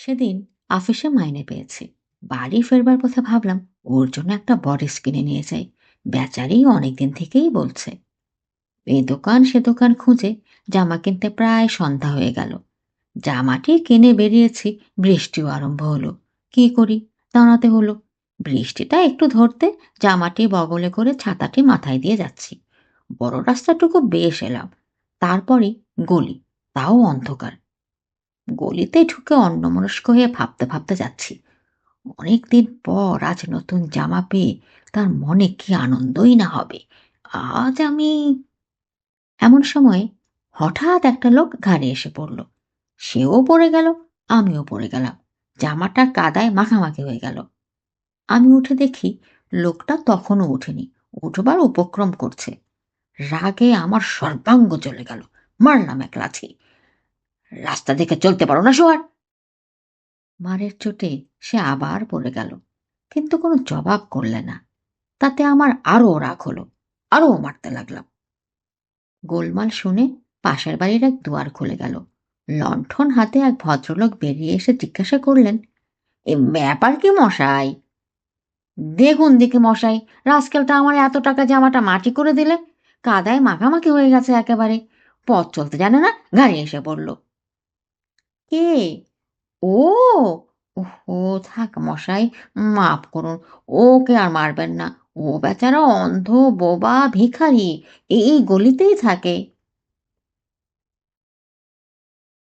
সেদিন অফিসে মাইনে পেয়েছি। বাড়ি ফেরবার পথে ভাবলাম, ওর জন্য একটা বডিস কিনে নিয়ে যাই। বেচারি অনেকদিন থেকেই বলছে এই দোকান সে দোকান খুঁজে, জামা কিনতে প্রায় সন্ধ্যা হয়ে গেল। জামাটি কিনে বেরিয়েছি, বৃষ্টিও আরম্ভ হলো। কি করি? দাঁড়াতে হলো। বৃষ্টিটা একটু ধরতে জামাটি বগলে করে ছাতাটি মাথায় দিয়ে যাচ্ছি। বড় রাস্তাটুকু বেশ এলাম। তারপরে গলি, তাও অন্ধকার। গলিতে ঢুকে অন্যমনস্ক হয়ে ভাবতে ভাবতে যাচ্ছি। অনেকদিন পর আজ নতুন জামা পেয়ে তার মনে কি আনন্দই না হবে। আজ আমি এমন সময় হঠাৎ একটা লোক ঘাড়ে এসে পড়ল। সেও পড়ে গেল, আমিও পড়ে গেলাম। জামাটা কাদায় মাখামাখি হয়ে গেল। আমি উঠে দেখি লোকটা তখনও ওঠেনি, উঠবার উপক্রম করছে। রাগে আমার সর্বাঙ্গ চলে গেল। মারলাম এক লাথি রাস্তা দেখে চলতে পারো না সোয়ার মারের চোটে সে আবার পড়ে গেল, কিন্তু কোনো জবাব করলে না। তাতে আমার আরও রাগ হলো, আরও মারতে লাগলাম। গোলমাল শুনে পাশের বাড়ির এক দুয়ার খুলে গেল। লণ্ঠন হাতে এক ভদ্রলোক বেরিয়ে এসে জিজ্ঞাসা করলেন, এ ব্যাপার কি মশাই? দেখুন দেখে মশাই রাজকালটা আমার এত টাকা জামাটা মাটি করে দিলে, কাদায় মাখামাখি হয়ে গেছে একেবারে। পথ চলতে জানে না, গাড়ি এসে পড়ল। কে ও ও থাক মশাই, মাফ করুন, ওকে আর মারবেন না, ও বেচারা অন্ধ, বোবা, ভিখারি, এই গলিতেই থাকে।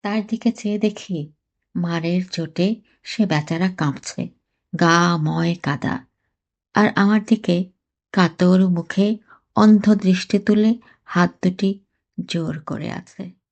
তার দিকে চেয়ে দেখি, মারের চোটে সে বেচারা কাঁপছে, গা ময় কাদা। আর আমার দিকে কাতর মুখে অন্ধ দৃষ্টি তুলে হাত দুটি জোর করে আছে।